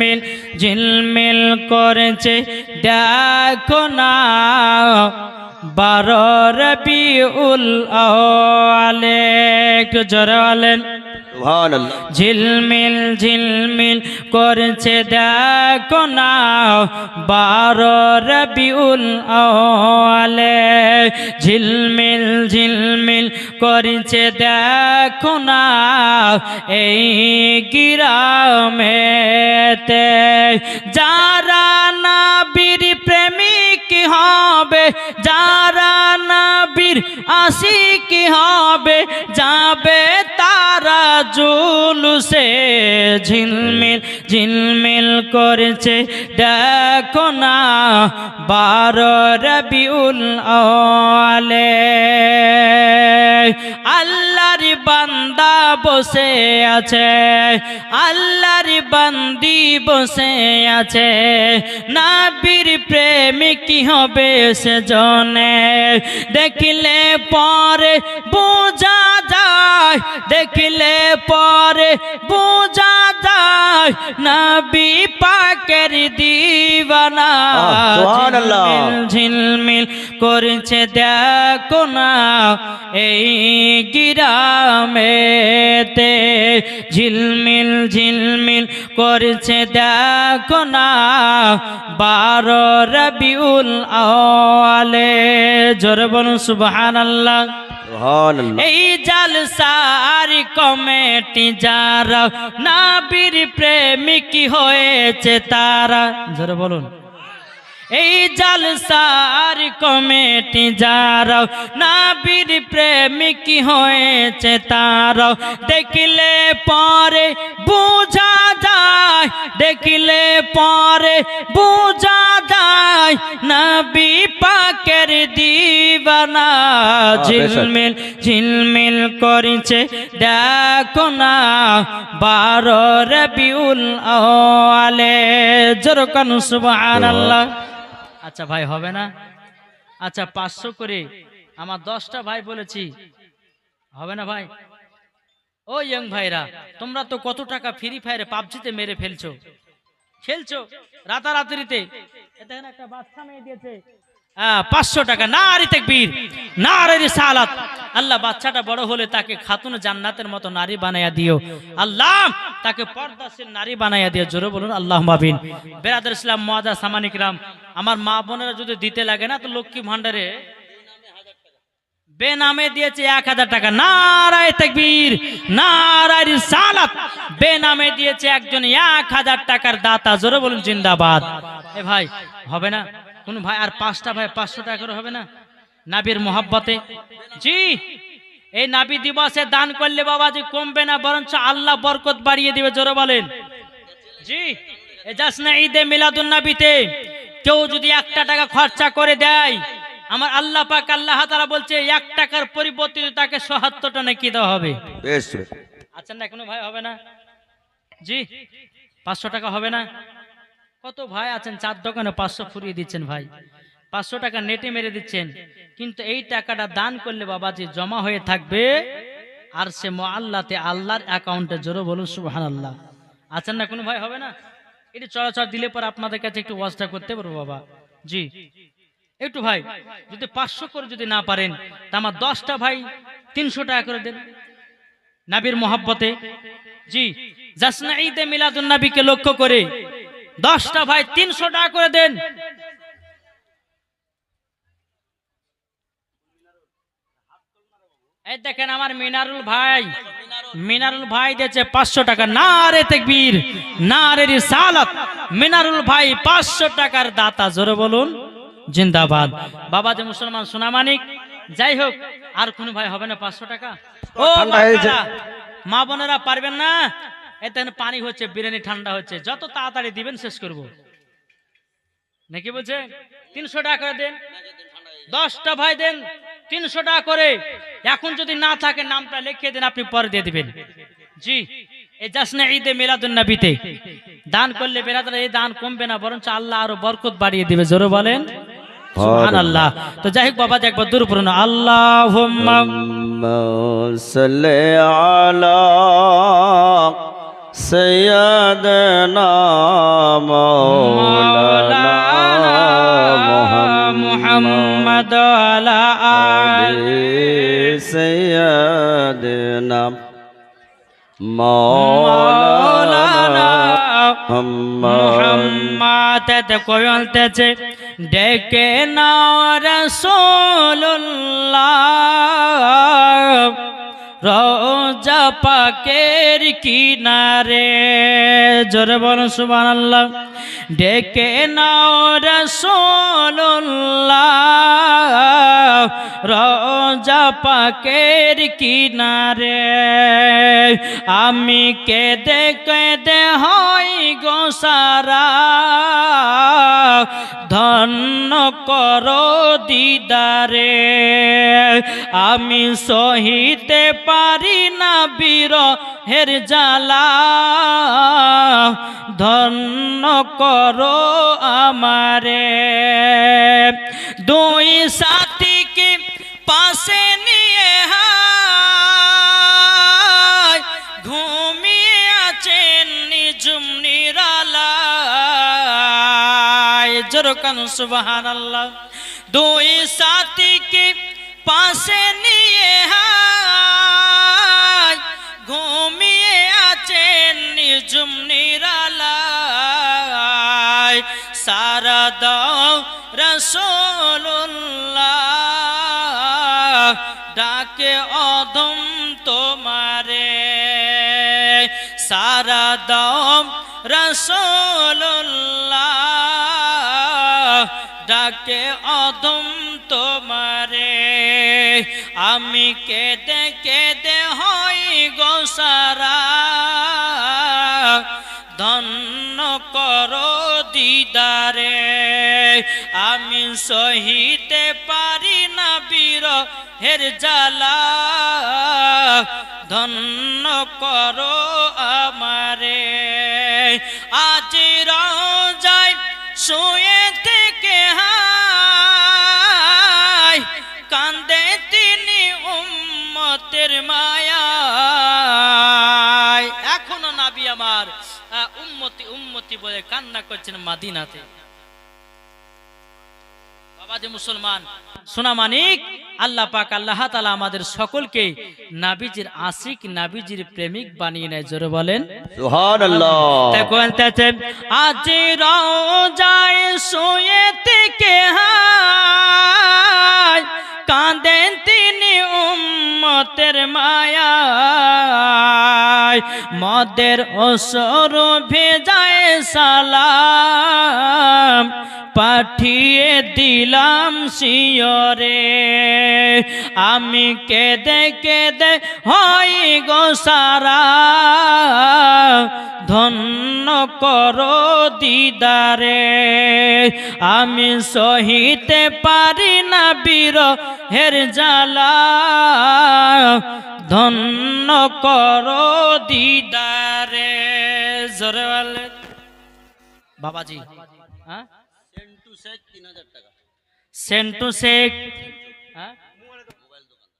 ঝিলমিল ঝিলমিল করেছে দেখো না বারো রবিউল আওয়ালে। একটু জোরে বলেন। ঝিলমিল ঝিলমিল করছে দেখো না, বারো রবিউল আওয়ালে। ঝিলমিল ঝিলমিল করছে দেখো না, এই গিরামেতে। যারা নাবির প্রেমিক হবে, যারা নাবির আশিক হবে, যাবে জুলুসে ঝিলমিল ঝিলমিল করেছে। দেখো না, বারো রবিউল আলে আল্লাহর বান্দা বসে আছে, আল্লাহর বান্দি বসে আছে। নাবির প্রেমিক কি হবে সে জনে দেখিলে পরে বোঝা যায় দেখিলে পরে বোঝা যায় নবী পাকের দিবানা। ঝিলমিল করছে দেখো না এই গিরামেতে। ঝিলমিল ঝিলমিল করছে দেখো না বারো রবিউল আওয়ালে। জোরে বলুন সুবহানাল্লাহ। সুবহানাল্লাহ। এই জালসার কমেটি যারা নাবির প্রেমিক হয়েছে তারা। ধরে বলুন। এই জালসার কমেটি যারা নাবির প্রেমিক হয়েছে তারা দেখিলে পরে বোঝা যায় দেখিলে পরে বোঝা যায় নবী পাকের দিবানা ঝিলমিল ঝিলমিল করেছে দেখো না বারো রবিউল আলে জোরকান সুবহানাল্লাহ। আচ্ছা ভাই, হবে না? আচ্ছা পাঁচশো করে আমার দশটা ভাই বলেছি। হবে না ভাই? ও ইয়ং ভাইরা, তোমরা তো কত টাকা ফ্রি ফায়ারে পাবজিতে মেরে ফেলছো? খেলছো? রাতারাতিতে? দেখেন একটা বাচ্চা মেয়ে দিয়েছে। পাঁচশো টাকা। না আরে তেকবীর না আরে সালাত। আল্লাহ বাচ্চাটা বড় হলে তাকে খাতুন জান্নাতের মতো নারী বানাইয়া দিও। আল্লাহ, তাকে পর্দাশীল নারী বানাইয়া দিও। জোরে বলুন আল্লাহ মাবিন বেরাদার ইসলাম মজা সামানিক রাম। আমার মা বোনেরা যদি দিতে লাগে না, তো লক্ষ্মী ভান্ডারে বেনামে দিয়েছে এক হাজার টাকা। নারায় তেকবীর, নারায় সালাত। বেনামে দিয়েছে একজন এক হাজার টাকার দাতা। জোরে বলুন, জিন্দাবাদ। এ ভাই, হবে না? কোন ভাই আর পাঁচটা ভাই পাঁচশো টাকা করে হবে না? নাবির মোহাব্বতে। জি এই নাবি দিবসে দান করলে বাবাজি কমবে না বরঞ্চ আল্লাহ বরকত বাড়িয়ে দিবে জোরে বলেন। জি এ যাস না ঈদে মিলাদুন নাবিতে কেউ যদি একটা টাকা খরচা করে দেয় আমার আল্লাহ পাক আল্লাহ তারা বলছে এক টাকার পরিবর্তে তাকে সহাত্তরটা নাকি দেওয়া হবে। বেশ। আচ্ছা না কোনো ভাই হবে না? জি পাঁচশো টাকা হবে না? কত ভাই আছেন? চার দোকানে পাঁচশো ফুরিয়ে দিচ্ছেন ভাই। পাঁচশো টাকা নেটে মেরে দিচ্ছেন। কিন্তু এই টাকাটা দান করলে বাবাজি জমা হয়ে থাকবে আর সে আল্লাহতে আল্লাহর অ্যাকাউন্টে। জোরো বলুন সুবহান আল্লাহ আছেন না কোনো ভাই? হবে না? এটি চলাচল দিলে পর আপনাদের কাছে একটু ওয়াজটা করতে পারব বাবা। জি। একটু ভাই, যদি পাঁচশো করে যদি না পারেন, তা আমার দশটা ভাই তিনশো টাকা করে দেন। নাবির মোহাব্বতে। জি। জাসনা ঈদে মিলাদুন নবীকে লক্ষ্য করে দশটা ভাই তিনশো টাকা করে দেন। এই দেখেন আমার মিনারুল ভাই। মিনারুল ভাই দিয়েছে পাঁচশো টাকা। না রে তেকবীর না রে রিসালাত। মিনারুল ভাই পাঁচশো টাকার দাতা জোরে বলুন। জিন্দাবাদ। বাবা যে মুসলমান সোনামানিক যাই হোক আর কোনো ভাই হবে না পাঁচশো টাকা? ও। মা বোনেরা পারবেন না? এতে পানি হচ্ছে বিরিয়ানি ঠান্ডা হচ্ছে। যত তাড়াতাড়ি দিবেন শেষ করব। নাকি বলছে তিনশো টাকা করে দেন দশটা ভাই দেন তিনশো টাকা করে। এখন যদি না থাকে নামটা লিখিয়ে দেন আপনি পরে দিয়ে দিবেন। জি এই জাসনে ঈদে মিলাদুন্নবীতে দান করলে বেরাদার এই দান কমবে না বরঞ্চ আল্লাহ আরও বরকত বাড়িয়ে দিবে। জোরে বলেন? আল্লাহ তো যাই হোক বাবা একবার দূর পুরনো আল্লাহ سيدنا مولانا محمد على آل سيدنا مولانا مولانا محمد মোহাম্মদ কয়লতেছে ডেকে নাও রসুল্লাহ রোজা পাকের কিনারে, জোরে বল সুবহানাল্লাহ, ডেকে নাও রসুল্লাহ রোজা পাকের কিনারে, আমি কেদে কেদে হই গো সারা, ধন্য করো দিদারে, আমি সহিতে পারি না বীর হের জ্বালা। ধন্য করো আমারে। দুই সাথীকে পাশে নিয়ে হায় ঘুমিয়ে আছেন নিজুম নিরালায়। জোরকান আল্লাহ দুই সাথীকে পাশে নিয়ে হায় সারা দাও ডাকে অধম তোমারে। সারা দম রসোল্লাহ ডাকে অধম তোমারে। আমি কেদে কেদে হই গো সারা দিদারে আমি সহিতে পারি না বীর হের জ্বালা। ধন্য করো আমারে, আজ রাজাই শুয়ে থেকে হায়, কান্দে তিনি উম্মতের মায়া এখনও নাবি আমার উম্মতি উম্মতি বলে কান্না করছেন মাদিনাতে। আবাদে মুসলমান। সোনা মানিক আল্লাহ পাক আল্লাহ তালা আমাদের সকলকে নাবিজির আশিক নাবিজির প্রেমিক বানিয়ে নেয় জোরে বলেন। আজ যায় শুয়ে থেকে হায় কাঁদেন তিনি উম্মতের মায়া মদের অসর ভেজায় সালাম পাঠিয়ে দিলাম শিয়রে। আমি কেদে কেদে হই গো সারা। ধন্য করো দিদারে। আমি সহিতে পারি না বীর হের জ্বালা। ধন্য করো দিদারে। জোরে বাবাজি হ্যাঁ? সেন্টু শেখ হ্যাঁ?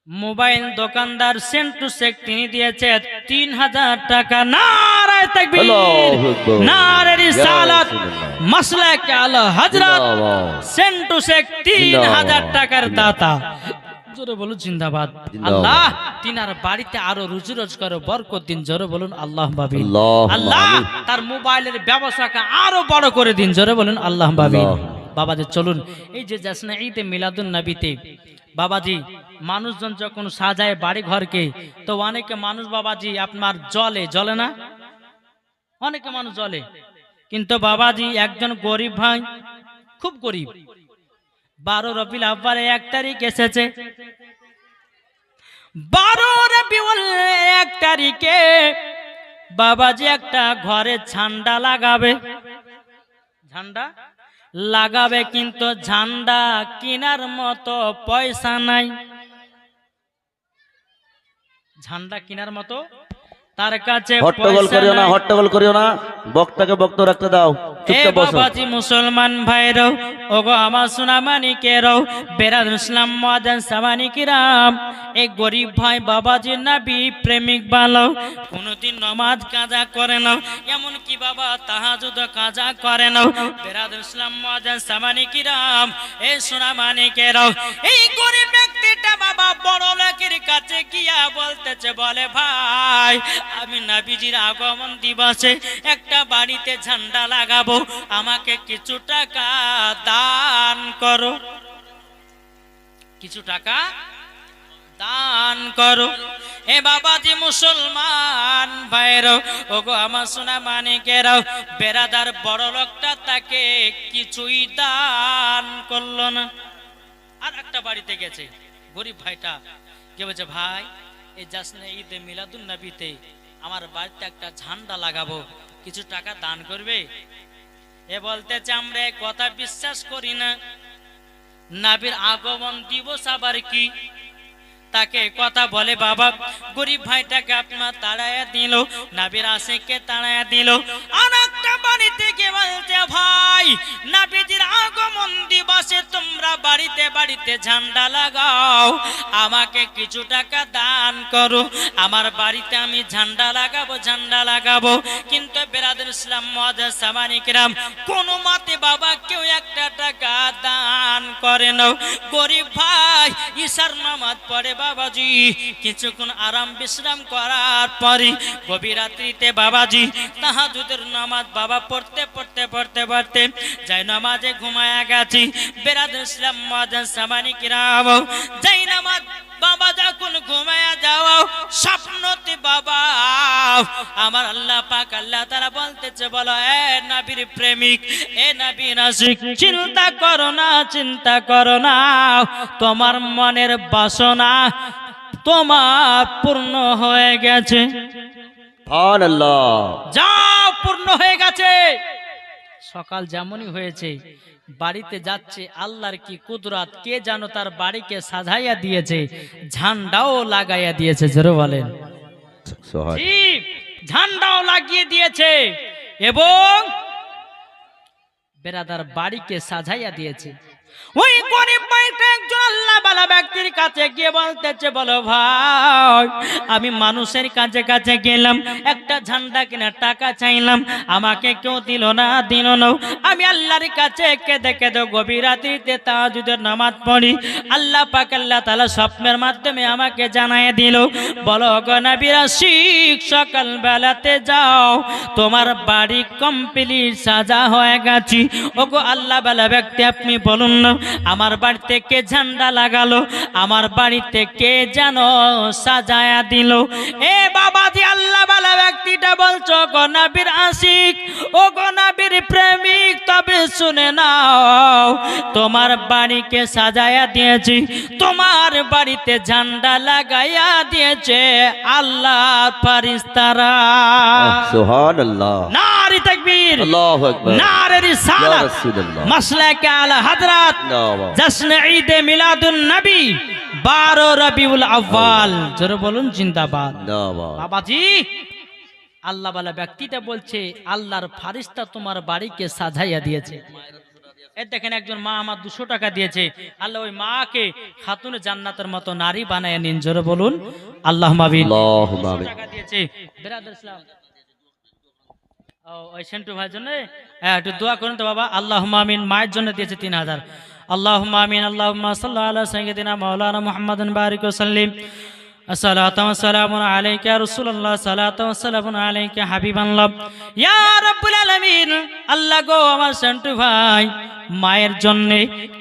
মোবাইল দোকানদার সেন্টু শেখ তিনি দিয়েছে তিন হাজার টাকা। নারায় তাকবীর নারে রিসালাত মাসলাক আলা হযরত সেন্টু শেখ তিন হাজার টাকার দাতা। জোরে বলুন জিন্দাবাদ। আল্লাহ তিনার বাড়িতে আরও রুজি রোজগার বরকত দিন। জোরে বলুন আল্লাহ বাবি আল্লাহ তার মোবাইলের ব্যবসাকে আরও বড় করে দিন। জোরে বলুন আল্লাহ বাবি। বাবাজি, চলুন, এই যে যাসনা ঈদে মিলাদুন নবীতে, বাবাজি, মানুষজন যখন সাজায় বাড়ি ঘরকে তো অনেকে মানুষ বাবাজি, আপনার জলে জলে না? অনেকে মানুষ জলে। কিন্তু বাবাজি একজন গরিব ভাই, খুব গরিব। বারো রবিল আব্বারে এক তারিখ এসেছে। বারো রবিউল এক তারিখে বাবাজি একটা ঘরে ঝান্ডা লাগাবে। ঝান্ডা? লাগাবে কিন্তু ঝান্ডা কিনার মতো পয়সা নাই। ঝান্ডা কিনার মতো তার কাছে হট্টগোল করিও না হট্টগোল করিও না। বক্তাকে বক্ত রাখতে দাও। এ মুসলমান ভাইরাও ওগো আমার সোনামানিকেরাও বেরাদ ইসলাম মাদান সামানিকিরাম এই গরিব ভাই বাবাজি নাবি প্রেমিক ভালো কোনোদিন নমাজ কাজা করে না এমন কি বাবা তাহাজুদ কাজা করে না বেরাদ ইসলাম মাদান সামানিকিরাম এই সোনামানিকেরাও এই গরিব ব্যক্তিটা বাবা বড় লোকের কাছে গিয়া বলতেছে, বলে, ভাই, আমি নাবিজির আগমন দিবসে একটা বাড়িতে ঝান্ডা লাগাবো। আমাকে কিছু টাকা দান করো। কিছু টাকা দান করো। এ মুসলমান ওগো আমার সোনা মানিকেরাও বেরাদার বড় লোকটা তাকে কিছুই দান করল না। আর একটা বাড়িতে গেছে। গরিব ভাইটা। কে বলছে, ভাই, এই জাসনে ঈদে মিলাদুন নবীতে আমার বাড়িতে একটা ঝান্ডা লাগাবো। কিছু টাকা দান করবে? এ বলতেছে, আমরা কথা বিশ্বাস করি না। নাবির আগমন দিবস আবার কি? তাকে কথা বলে, বাবা, গরিব ভাইটাকে আপনার তাড়াইয়া দিল, নাবির আশেকে তাড়াইয়া দিল। আর একটা বাড়ি থেকে বলতে ভাই আগমন দিবসে তোমরা বাড়িতে বাড়িতে ঝান্ডা লাগাও, আমাকে কিছু টাকা দান করো। আমার বাড়িতে আমি ঝান্ডা লাগাবো ঝান্ডা লাগাবো। কিন্তু বেরাদুল ইসলাম মহাজার সামানিকরাম, কোনো মতে বাবা, কেউ একটা টাকা দান করে নাও। গরিব ভাই, ঈশার নামাজ পড়ে বাবাজি, কিছুক্ষণ আরাম বিশ্রাম করার পরে গভীর রাত্রিতে বাবাজি তাহাজুদের নামাজ বাবা পড়তে পড়তে পড়তে পড়তে, যাই নামাজে ঘুমায়া গেছি। বেরাদ ইসলাম মহাজার সামানিকরাম যাই নামাজ বাবা যখন ঘুমায়া যাও স্বপ্নতে বাবা আমার আল্লাহ পাক আল্লাহ তারা বলতেছে বলো এ নবীর প্রেমিক এ নবী নাসিক চিন্তা করো না চিন্তা করো না তোমার মনের বাসনা তোমার পূর্ণ হয়ে গেছে। যা পূর্ণ হয়ে গেছে। সকাল যেমনই হয়েছে বাড়িতে যাচ্ছে আল্লাহর কি কুদরাত? কে যেন তার বাড়িকে সাজাইয়া দিয়েছে ঝান্ডাও লাগাইয়া দিয়েছে জোরে বলেন। ঝান্ডাও লাগিয়ে দিয়েছে এবং বেরাদার বাড়িকে সাজাইয়া দিয়েছে। ওই গরিব ভাইটা একজন আল্লাহ বালা ব্যক্তির কাছে গিয়ে বলতেছে, বলো ভাই, আমি মানুষের কাছে কাছে গেলাম, একটা ঝান্ডা কেনার টাকা চাইলাম, আমাকে কেউ দিল না দিল না। আমি আল্লাহর কাছে কেঁদে কেঁদে গভীর রাত্রিতে তাহাজুদের নামাজ পড়ি। আল্লাহ পাক আল্লাহ তালা স্বপ্নের মাধ্যমে আমাকে জানায় দিল, বলো গনাবিরা শিখ সকাল বেলাতে যাও, তোমার বাড়ি কমপ্লিট সাজা হয়ে গেছি। ওগো আল্লাহ বালা ব্যক্তি, আপনি বলুন না আমার বাড়িতে কে ঝান্ডা লাগালো? আমার বাড়িতে কে যেন সাজায়া দিল? এ বাবাজি আল্লাহ বেলা ব্যক্তিটা বলছো গনাবির আশিক ও গনাবির প্রেমিক তবে শুনে নাও তোমার বাড়িকে সাজায়া দিয়েছি তোমার বাড়িতে ঝান্ডা লাগাইয়া দিয়েছে আল্লাহ ফারিস্তারা সুবহান আল্লাহ নারী তাকবীর আল্লাহু আকবার। নারে ইয়া রিসালাত রাসূলুল্লাহ। মাসলাকে আলা হযরত জশ্ন ঈদ মিলাদুন নবী 12 রবিউল আউয়াল। জোরে বলুন জিন্দাবাদ। বাবাজি ব্যক্তিটা বলছে আল্লাহর ফারিস্তা তোমার বাড়িকে সাজাইয়া দিয়েছে। দেখেন একজন মা আমার দুশো টাকা দিয়েছে। আল্লাহ ওই মাকে খাতুন জান্নাতের মতো নারী বানায় নিন। জোরে বলুন আল্লাহ মাবিন টাকা দিয়েছে। বেরাদার ইসলাম। হ্যাঁ একটু দোয়া করুন তো বাবা। আল্লাহ মামিন মায়ের জন্য দিয়েছে তিন হাজার। আল্লাহ আল্লাহ সাল্লাহ আল্লাহ সঙ্গীদিনা মৌলানা মোহাম্মদ বারিক সাল্লিম। الصلاة والسلام عليك يا رسول الله صلاة والسلام عليك حبيب الله يا رب العالمين আল্লাহ গো আমার সন্টু ভাই মায়ের জন্য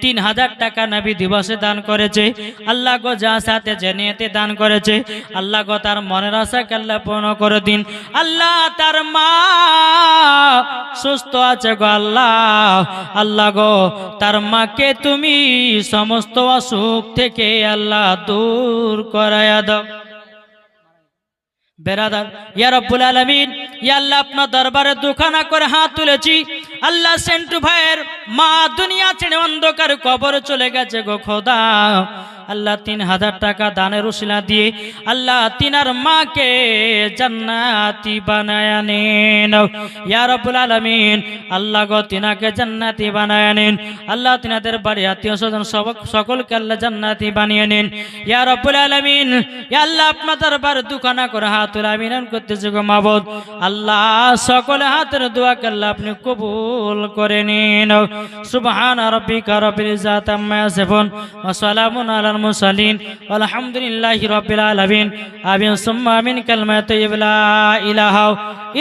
তিন হাজার টাকা নবী দিবসে দান করেছে আল্লাহ গো যা সাথে জেনেতে দান করেছে আল্লাহ গো তার মনের আশাকে আল্লাহ পূর্ণ করে দিন আল্লাহ তার মা সুস্থ আছে গো আল্লাহ আল্লাহ গো তার মাকে তুমি সমস্ত অসুখ থেকে আল্লাহ দূর করায়া দাও বেরাদার, ইয়া রব্বুল আলামিন, ইয়া আল্লাহ, আপনার দরবারে দুখানা করে হাত তুলেছি। আল্লাহ সেন্টু ভাইয়ের মা দুনিয়া ছেড়ে অন্ধকার কবর চলে গেছে গো খোদা। আল্লাহ তিন হাজার টাকা দানের উসিলা দিয়ে আল্লাহ তিনার মাকে জান্নাতি বানায় নেন। ইয়া রাব্বুল আলামিন, আল্লাহ গো তিনাকে জান্নাতি বানায় নেন। আল্লাহ তিনাদের বাড়ি আত্মীয় স্বজন সব- সকলকে আল্লাহ জান্নাতি বানিয়ে নেন। ইয়া রাব্বুল আলামিন আল্লাহ আপনার দরবার দুখানা করে হাতুর আমিনান করতেছে গো মাবুদ। আল্লাহ সকলে হাতের দোয়াকে আল্লাহ আপনি কবুল করে নিন। সুবহান রাব্বিকা রাব্বিল ইজ্জাতি আম্মা ইয়াসিফুন ওয়া المرسلين والحمد لله رب العالمين. آمين. ثم من كلمة طيب لا إله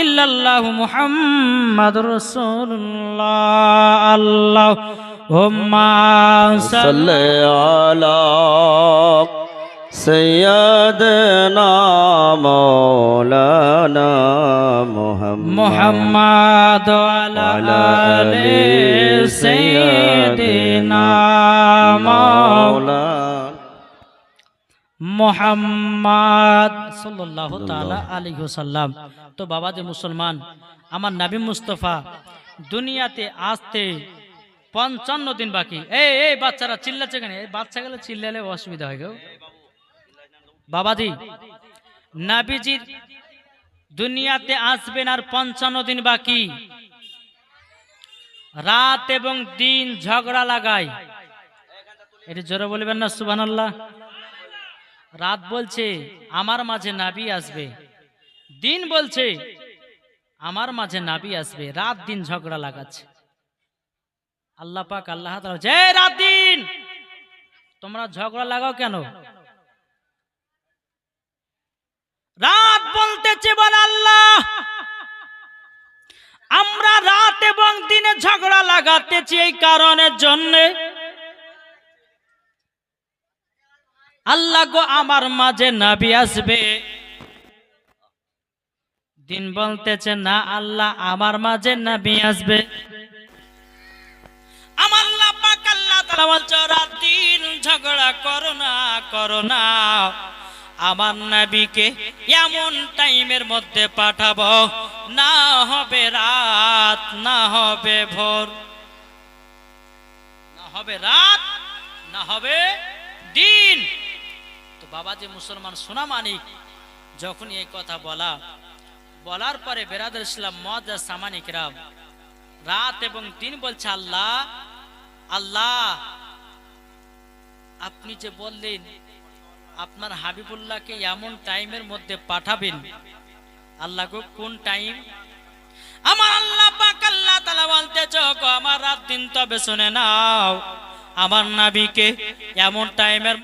إلا الله محمد رسول الله. الله هم صل على سيدنا مولانا محمد محمد وعلى آل سيدنا মোহাম্মদ। সাল্লাহ তালা আলী সাল্লাম তো বাবা যে মুসলমান আমার নাবি মুস্তফা দুনিয়াতে আসতে পঞ্চান্ন দিন বাকি। এই এই বাচ্চারা চিল্লাচ্ছে কেন? এই বাচ্চা গেলে চিল্লালে অসুবিধা হয় গো। বাবাজি নাবিজির দুনিয়াতে আসবেন আর পঞ্চান্ন দিন বাকি। রাত এবং দিন ঝগড়া লাগায়। এটি জোরে বলবেন না সুবান আল্লাহ রাত বলছে, আমার মাঝে নাবি আসবে। দিন বলছে, আমার মাঝে নাবি আসবে। রাত দিন ঝগড়া লাগাচ্ছে। আল্লাহ পাক, আল্লাহ রাত দিন! তোমরা ঝগড়া লাগাও কেন? রাত বলতেছে বল আল্লাহ, আমরা রাত এবং দিনে ঝগড়া লাগাতেছি এই কারণের জন্যে আল্লাহ গো, আমার মাঝে নাবি আসবে। দিন বলতেছে, না আল্লাহ, আমার মাঝে নাবি আসবে। আমার দিন ঝগড়া করো না করো না। আমার নবীকে এমন মধ্যে পাঠাবো, না হবে রাত, না হবে ভোর। না হবে রাত, না হবে দিন। তো বাবা যে মুসলমান সোনা মানিক যখন এই কথা বলা, বলার পরে বেরাদের ইসলাম মদ সামানিক রাম রাত এবং দিন বলছে, আল্লাহ আল্লাহ, আপনি যে বললেন, আপনার হাবিবুল্লাহকে এমন টাইমের মধ্যে পাঠাবেন। আল্লাহ গো, কোন টাইম? আমার আল্লাহ পাক আল্লাহ তাআলা বলতে চোখ, আমার রাত দিন তবে শুনে নাও। আমার নাবিকে এমন টাইমের